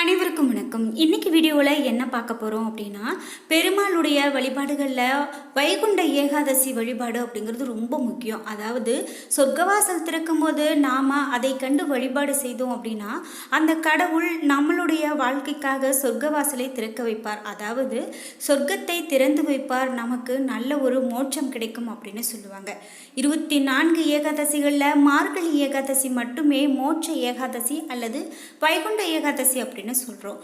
அனைவருக்கும் வணக்கம். இன்னைக்கு வீடியோவில் என்ன பார்க்க போகிறோம் அப்படின்னா பெருமாளுடைய வழிபாடுகளில் வைகுண்ட ஏகாதசி வழிபாடு அப்படிங்கிறது ரொம்ப முக்கியம். அதாவது சொர்க்கவாசல் திறக்கும் போது நாம் அதை கண்டு வழிபாடு செய்தோம் அப்படின்னா அந்த கடவுள் நம்மளுடைய வாழ்க்கைக்காக சொர்க்கவாசலை திறக்க வைப்பார். அதாவது சொர்க்கத்தை திறந்து வைப்பார். நமக்கு நல்ல ஒரு மோட்சம் கிடைக்கும் அப்படின்னு சொல்லுவாங்க. இருபத்தி நான்கு ஏகாதசிகளில் மார்கழி ஏகாதசி மட்டுமே மோட்ச ஏகாதசி அல்லது வைகுண்ட ஏகாதசி அப்படின்னு அப்படின்னு சொல்கிறோம்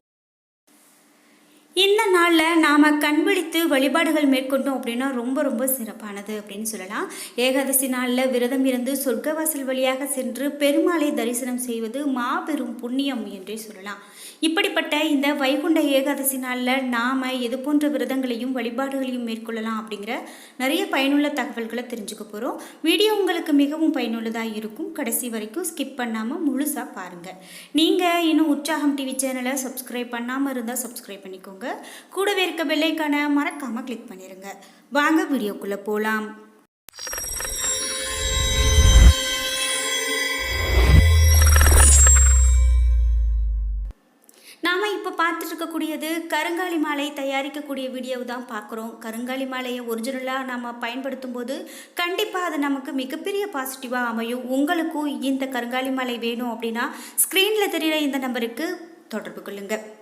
இந்த நாளில் நாம் கண்பிடித்து வழிபாடுகள் மேற்கொண்டோம் அப்படின்னா ரொம்ப ரொம்ப சிறப்பானது அப்படின்னு சொல்லலாம். ஏகாதசி நாளில் விரதம் இருந்து சொர்க்கவாசல் வழியாக சென்று பெருமாளை தரிசனம் செய்வது மாபெரும் புண்ணியம் என்றே சொல்லலாம். இப்படிப்பட்ட இந்த வைகுண்ட ஏகாதசி நாளில் நாம் எது போன்ற விரதங்களையும் வழிபாடுகளையும் மேற்கொள்ளலாம் அப்படிங்கிற நிறைய பயனுள்ள தகவல்களை தெரிஞ்சுக்க போகிறோம் வீடியோ உங்களுக்கு மிகவும் பயனுள்ளதாக இருக்கும். கடைசி வரைக்கும் ஸ்கிப் பண்ணாமல் முழுசாக பாருங்கள் நீங்கள் இன்னும் உற்சாகம் டிவி சேனலை சப்ஸ்கிரைப் பண்ணாமல் இருந்தால் சப்ஸ்கிரைப் பண்ணிக்கோங்க. கூடவே இருக்க பெல்லைக்கான மறக்காமல் கிளிக் பண்ணிடுங்க வாங்க வீடியோக்குள்ளே போகலாம் நாம் இப்போ பார்த்துட்டு இருக்கக்கூடியது கருங்காலி மாலை தயாரிக்கக்கூடிய வீடியோ தான் பார்க்குறோம். கருங்காலி மாலையை ஒரிஜினலாக நம்ம பயன்படுத்தும் போது கண்டிப்பாக அது நமக்கு மிகப்பெரிய பாசிட்டிவாக அமையும். உங்களுக்கும் இந்த கருங்காலி மாலை வேணும் அப்படின்னா ஸ்க்ரீனில் தெரிகிற இந்த நம்பருக்கு தொடர்பு கொள்ளுங்கள்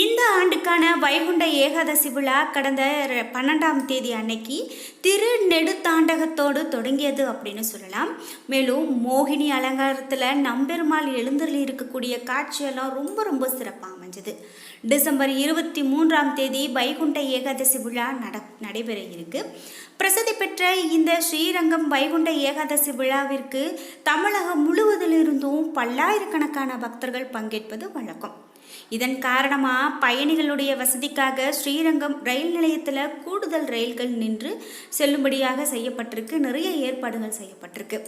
இந்த ஆண்டுக்கான வைகுண்ட ஏகாதசி விழா கடந்த பன்னெண்டாம் தேதி அன்னைக்கு திரு நெடுத்தாண்டகத்தோடு தொடங்கியது அப்படின்னு சொல்லலாம். மேலும் மோகினி அலங்காரத்தில் நம்பெருமாள் எழுந்தருளி இருக்கக்கூடிய காட்சியெல்லாம் ரொம்ப ரொம்ப சிறப்பாக அமைஞ்சது. டிசம்பர் இருபத்தி மூன்றாம் தேதி வைகுண்ட ஏகாதசி விழா நட நடைபெற இருக்கு. பிரசித்தி பெற்ற இந்த ஸ்ரீரங்கம் வைகுண்ட ஏகாதசி விழாவிற்கு தமிழகம் முழுவதிலிருந்தும் பல்லாயிரக்கணக்கான பக்தர்கள் பங்கேற்பது வழக்கம். இதன் காரணமாக பயணிகளுடைய வசதிக்காக ஸ்ரீரங்கம் ரயில் நிலையத்தில் கூடுதல் ரயில்கள் நின்று செல்லும்படியாக செய்யப்பட்டிருக்கு. நிறைய ஏற்பாடுகள் செய்யப்பட்டிருக்கு.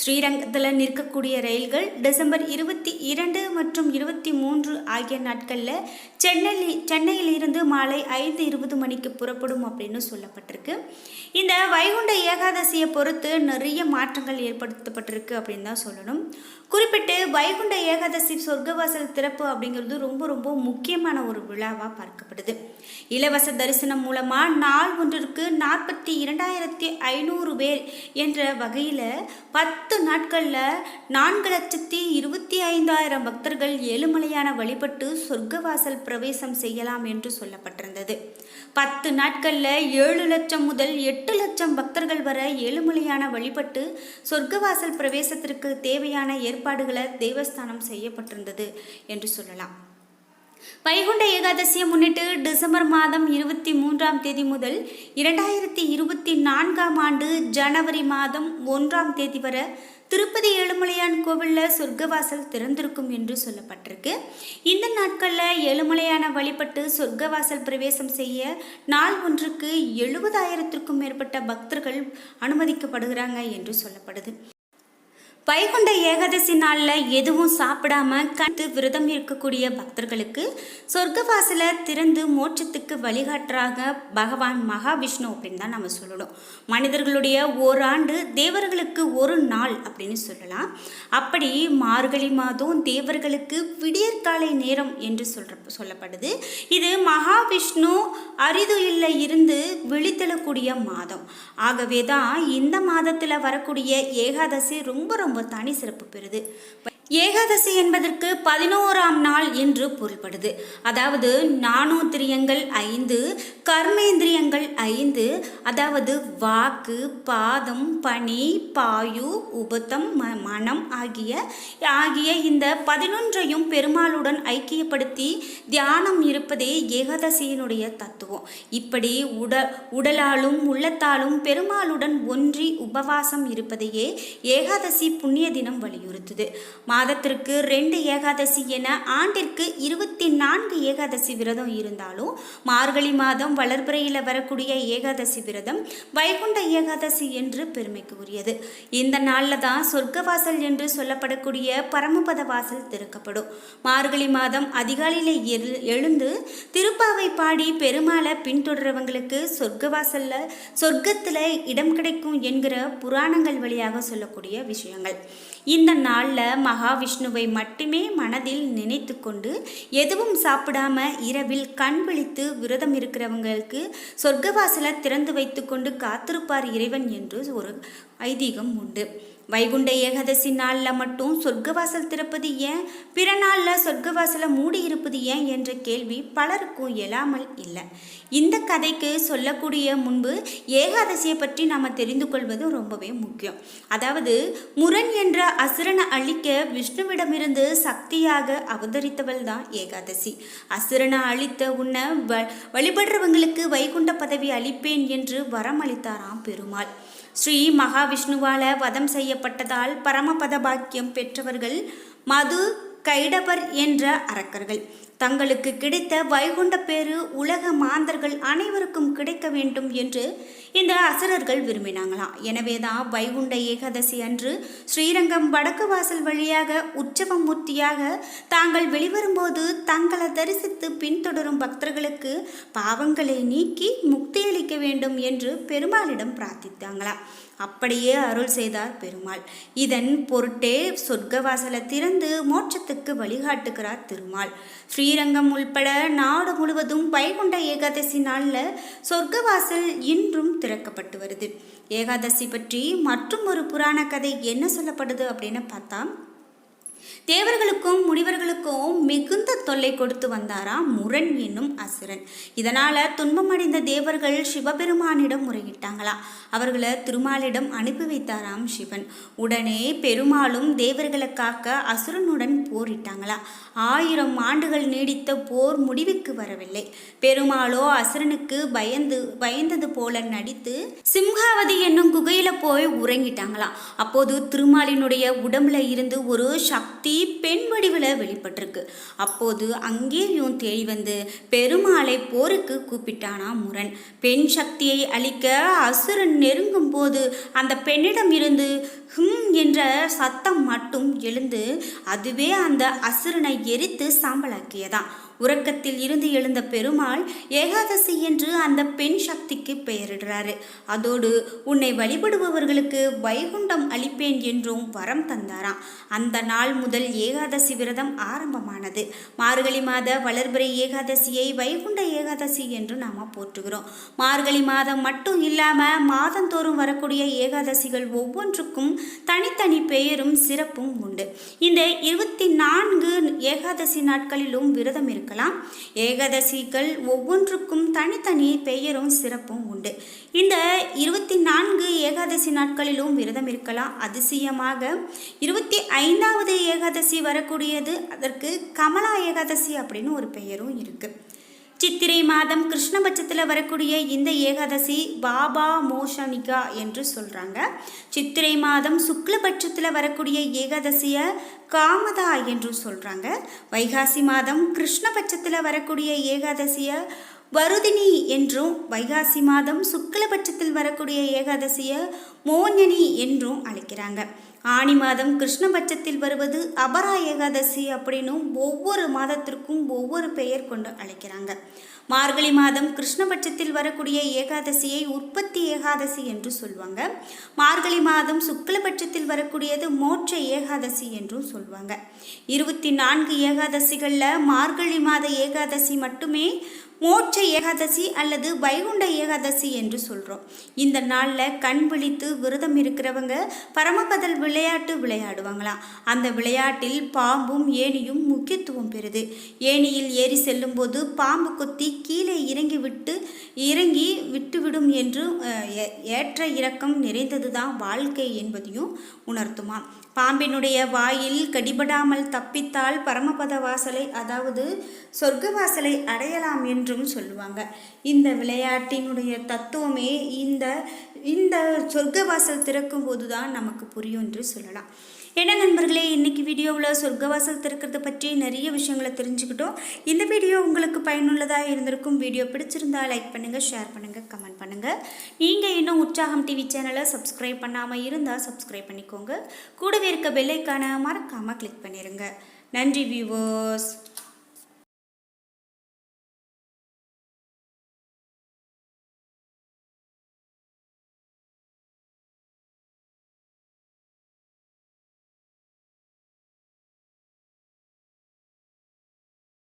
ஸ்ரீரங்கத்தில் நிற்கக்கூடிய ரயில்கள் டிசம்பர் இருபத்தி இரண்டு மற்றும் இருபத்தி மூன்று ஆகிய நாட்களில் சென்னையில் சென்னையில் இருந்து மாலை ஐந்து இருபது மணிக்கு புறப்படும் அப்படின்னு சொல்லப்பட்டிருக்கு. இந்த வைகுண்ட ஏகாதசியை பொறுத்து நிறைய மாற்றங்கள் ஏற்படுத்தப்பட்டிருக்கு அப்படின்னு தான் சொல்லணும். குறிப்பிட்டு வைகுண்ட ஏகாதசி சொர்க்கவாசல் திறப்பு அப்படிங்கிறது ரொம்ப ரொம்ப முக்கியமான ஒரு விழாவாக பார்க்கப்படுது. இலவச தரிசனம் மூலமாக நாள் ஒன்றிற்கு நாற்பத்தி இரண்டாயிரத்தி ஐநூறு பேர் என்ற வகையில் பத்து பத்து நாட்களில் நான்கு லட்சத்தி இருபத்தி ஐந்தாயிரம் பக்தர்கள் ஏழுமலையான வழிபட்டு சொர்க்கவாசல் பிரவேசம் செய்யலாம் என்று சொல்லப்பட்டிருந்தது. பத்து நாட்களில் ஏழு லட்சம் முதல் எட்டு லட்சம் பக்தர்கள் வர ஏழுமலையான வழிபட்டு சொர்க்கவாசல் பிரவேசத்திற்கு தேவையான ஏற்பாடுகளை தேவஸ்தானம் செய்யப்பட்டிருந்தது என்று சொல்லலாம். வைகுண்ட ஏகாதசியை முன்னிட்டு டிசம்பர் மாதம் இருபத்தி மூன்றாம் தேதி முதல் இரண்டாயிரத்தி இருபத்தி நான்காம் ஆண்டு ஜனவரி மாதம் ஒன்றாம் தேதி வரை திருப்பதி ஏழுமலையான் கோவிலில் சொர்க்கவாசல் திறந்திருக்கும் என்று சொல்லப்பட்டிருக்கு. இந்த நாட்களில் ஏழுமலையான வழிபட்டு சொர்க்கவாசல் பிரவேசம் செய்ய நாள் ஒன்றுக்கு எழுபதாயிரத்திற்கும் மேற்பட்ட பக்தர்கள் அனுமதிக்கப்படுகிறாங்க என்று சொல்லப்படுது. வைகுண்ட ஏகாதசி நாளில் எதுவும் சாப்பிடாம கண்டு விரதம் இருக்கக்கூடிய பக்தர்களுக்கு சொர்க்கவாசல திறந்து மோட்சத்துக்கு வழிகாட்டுறாக பகவான் மகாவிஷ்ணு அப்படின்னு தான் நம்ம சொல்லணும். மனிதர்களுடைய ஓராண்டு தேவர்களுக்கு ஒரு நாள் அப்படின்னு சொல்லலாம். அப்படி மார்கழி மாதம் தேவர்களுக்கு விடியற்காலை நேரம் என்று சொல்ற சொல்லப்படுது. இது மகாவிஷ்ணு அரிதுயில்ல இருந்து விழித்தெழக்கூடிய மாதம். ஆகவே தான் இந்த மாதத்தில் வரக்கூடிய ஏகாதசி ரொம்ப ரொம்ப தனி சிறப்பு பெறுது. ஏகாதசி என்பதற்கு பதினோராம் நாள் என்று பொருள்படுது. அதாவது நானோத்திரியங்கள் ஐந்து கர்மேந்திரியங்கள் ஐந்து அதாவது வாக்கு பாதம் பனி பாயு உபத்தம் ம மனம் ஆகிய ஆகிய இந்த பதினொன்றையும் பெருமாளுடன் ஐக்கியப்படுத்தி தியானம் இருப்பதே ஏகாதசியினுடைய தத்துவம். இப்படி உட உடலாலும் உள்ளத்தாலும் பெருமாளுடன் ஒன்றி உபவாசம் இருப்பதையே ஏகாதசி புண்ணிய தினம் வலியுறுத்துது. மாதத்திற்கு ரெண்டு ஏகாதசி என ஆண்டிற்கு இருபத்தி நான்கு ஏகாதசி விரதம் இருந்தாலும் மார்கழி மாதம் வளர்பிறையில் வரக்கூடிய ஏகாதசி விரதம் வைகுண்ட ஏகாதசி என்று பெருமைக்கு உரியது. இந்த நாளில் தான் சொர்க்கவாசல் என்று சொல்லப்படக்கூடிய பரமபத வாசல் திறக்கப்படும். மார்கழி மாதம் அதிகாலையில் எழு- எழுந்து திருப்பாவை பாடி பெருமாளை பின்தொடர்றவங்களுக்கு சொர்க்கவாசல்ல சொர்க்கத்தில் இடம் கிடைக்கும் என்கிற புராணங்கள் வழியாக சொல்லக்கூடிய விஷயங்கள். இந்த நாளில் மகாவிஷ்ணுவை மட்டுமே மனதில் நினைத்து கொண்டு எதுவும் சாப்பிடாம இரவில் கண் விழித்து விரதம் இருக்கிறவங்களுக்கு சொர்க்கவாசலை திறந்து வைத்துக்கொண்டு காத்திருப்பார் இறைவன் என்று ஒரு ஐதீகம் உண்டு. வைகுண்ட ஏகாதசி நாளில் மட்டும் சொர்க்கவாசல் திறப்பது ஏன்? பிற நாளில் சொர்க்கவாசலை மூடி இருப்பது ஏன் என்ற கேள்வி பலருக்கும் எழாமல் இல்லை. இந்த கதைக்கு சொல்லக்கூடிய முன்பு ஏகாதசியை பற்றி நாம் தெரிந்து கொள்வது ரொம்பவே முக்கியம். அதாவது முரண் என்ற அசுரனை அழிக்க விஷ்ணுவிடமிருந்து சக்தியாக அவதரித்தவள் தான் ஏகாதசி. அசுரனை அழித்த உன்னை வ வழிபடுறவங்களுக்கு வைகுண்ட பதவி அளிப்பேன் என்று வரம் அளித்தாராம் பெருமாள். ஸ்ரீ மகாவிஷ்ணுவால வதம் செய்ய செய்யப்பட்டதால் பரமபத பாக்கியம் பெற்றவர்கள் மது கைடபர் என்ற அரக்கர்கள். தங்களுக்கு கிடைத்த வைகுண்ட பேரு உலக மாந்தர்கள் அனைவருக்கும் கிடைக்க வேண்டும் என்று இந்த அசுரர்கள் விரும்பினாங்களாம். எனவேதான் வைகுண்ட ஏகாதசி அன்று ஸ்ரீரங்கம் வடக்கு வாசல் வழியாக உற்சவ மூர்த்தியாக தாங்கள் வெளிவரும்போது தங்களை தரிசித்து பின்தொடரும் பக்தர்களுக்கு பாவங்களை நீக்கி முக்தியளிக்க வேண்டும் என்று பெருமாளிடம் பிரார்த்தித்தாங்களாம். அப்படியே அருள் செய்தார் பெருமாள். இதன் பொருட்டே சொர்க்கவாசலை திறந்து மோட்சத்துக்கு வழிகாட்டுகிறார் திருமால். ஸ்ரீரங்கம் உள்பட நாடு முழுவதும் வைகுண்ட ஏகாதசி நாளில் சொர்க்கவாசல் இன்றும் திறக்கப்பட்டு வருது. ஏகாதசி பற்றி மற்றும் ஒரு புராண கதை என்ன சொல்லப்படுது அப்படின்னு பார்த்தா தேவர்களுக்கும் முனிவர்களுக்கும் மிகுந்த தொல்லை கொடுத்து வந்தாராம் முரண் என்னும் அசுரன். இதனால துன்பமடைந்த தேவர்கள் சிவபெருமானிடம் முறையிட்டாங்களாம் அவர்களை திருமாலிடம் அனுப்பி வைத்தாராம் சிவன். உடனே பெருமாளும் தேவர்களை காக்க அசுரனுடன் போரிட்டாங்களாம் ஆயிரம் ஆண்டுகள் நீடித்த போர் முடிவுக்கு வரவில்லை. பெருமாளோ அசுரனுக்கு பயந்து பயந்தது போல நடித்து சிம்ஹாவதி என்னும் குகையில போய் உறங்கிட்டாங்களாம் அப்போது திருமாலினுடைய உடம்புல இருந்து ஒரு சக்தி சக்தி பெண் வடிவில் வெளிப்பட்டிருக்கு. அப்போது அங்கேயும் தேடி வந்து பெருமாளை போருக்கு கூப்பிட்டானா முரண். பெண் சக்தியை அழிக்க அசுரன் நெருங்கும் போது அந்த பெண்ணிடம் இருந்து ஹும் என்ற சத்தம் மட்டும் எழுந்து அதுவே அந்த அசுரனை எரித்து சாம்பலாக்கியதான் உறக்கத்தில் இருந்து எழுந்த பெருமாள் ஏகாதசி என்று அந்த பெண் சக்திக்கு பெயரிடுறாரு. அதோடு உன்னை வழிபடுபவர்களுக்கு வைகுண்டம் அளிப்பேன் என்றும் வரம் தந்தாராம். அந்த நாள் முதல் ஏகாதசி விரதம் ஆரம்பமானது. மார்கழி மாத வளர்பிறை ஏகாதசியை வைகுண்ட ஏகாதசி என்று நாம் போற்றுகிறோம். மார்கழி மாதம் மட்டும் இல்லாமல் மாதந்தோறும் வரக்கூடிய ஏகாதசிகள் ஒவ்வொன்றுக்கும் தனித்தனி பெயரும் சிறப்பும் உண்டு. இந்த இருபத்தி நான்கு ஏகாதசி நாட்களிலும் விரதம் இருக்கலாம். ஏகாதசிகள் ஒவ்வொன்றுக்கும் தனித்தனி பெயரும் சிறப்பும் உண்டு. இந்த இருபத்தி நான்கு ஏகாதசி நாட்களிலும் விரதம் இருக்கலாம். அதிசயமாக இருபத்தி ஐந்தாவது ஏகாதசி வரக்கூடியது. அதற்கு கமலா ஏகாதசி அப்படின்னு ஒரு பெயரும் இருக்குது சித்திரை மாதம் கிருஷ்ணபட்சத்தில் வரக்கூடிய இந்த ஏகாதசி பாபா மோஷனிகா என்று சொல்கிறாங்க சித்திரை மாதம் சுக்லபட்சத்தில் வரக்கூடிய ஏகாதசியை காமதா என்று சொல்கிறாங்க வைகாசி மாதம் கிருஷ்ணபட்சத்தில் வரக்கூடிய ஏகாதசியை வருதினி என்றும் வைகாசி மாதம் சுக்லபட்சத்தில் வரக்கூடிய ஏகாதசியை மோஞ்சனி என்றும் அழைக்கிறாங்க. ஆணி மாதம் கிருஷ்ணபட்சத்தில் வருவது அபரா ஏகாதசி அப்படின்னும் ஒவ்வொரு மாதத்திற்கும் ஒவ்வொரு பெயர் கொண்டு அழைக்கிறாங்க. மார்கழி மாதம் கிருஷ்ணபட்சத்தில் வரக்கூடிய ஏகாதசியை உற்பத்தி ஏகாதசி என்று சொல்லுவாங்க மார்கழி மாதம் சுக்லபட்சத்தில் வரக்கூடியது மோட்ச ஏகாதசி என்றும் சொல்லுவாங்க இருபத்தி நான்கு ஏகாதசிகளில் மார்கழி மாத ஏகாதசி மட்டுமே மோட்ச ஏகாதசி அல்லது வைகுண்ட ஏகாதசி என்று சொல்கிறோம் இந்த நாளில் கண் விழித்து விரதம் இருக்கிறவங்க பரமபதல் விளையாட்டு விளையாடுவாங்களாம் அந்த விளையாட்டில் பாம்பும் ஏணியும் முக்கியத்துவம் பெறுது. ஏணியில் ஏறி செல்லும்போது பாம்பு கொத்தி கீழே இறங்கி விட்டு இறங்கி விட்டுவிடும் என்று ஏற்ற இறக்கம் நிறைந்தது தான் வாழ்க்கை என்பதையும் உணர்த்துமா. பாம்பினுடைய வாயில் கடிபடாமல் தப்பித்தால் பரமபத வாசலை அதாவது சொர்க்க வாசலை அடையலாம் என்றும் சொல்லுவாங்க. இந்த விளையாட்டினுடைய தத்துவமே இந்த இந்த சொர்க்க வாசல் திறக்கும் போது தான் நமக்கு புரியும் என்று சொல்லலாம். என்ன நண்பர்களே இன்றைக்கி வீடியோவில் சொர்க்கவாசல் திறக்கிறது பற்றி நிறைய விஷயங்களை தெரிஞ்சுக்கிட்டோம். இந்த வீடியோ உங்களுக்கு பயனுள்ளதாக இருந்திருக்கும். வீடியோ பிடிச்சிருந்தால் லைக் பண்ணுங்கள் ஷேர் பண்ணுங்கள் கமெண்ட் பண்ணுங்கள் நீங்கள் இன்னும் உற்சாகம் டிவி சேனலை சப்ஸ்கிரைப் பண்ணாமல் இருந்தால் சப்ஸ்கிரைப் பண்ணிக்கோங்க. கூடவே இருக்க பெல்லைக்கான மறக்காமல் கிளிக் பண்ணிடுங்க நன்றி வியூவர்ஸ்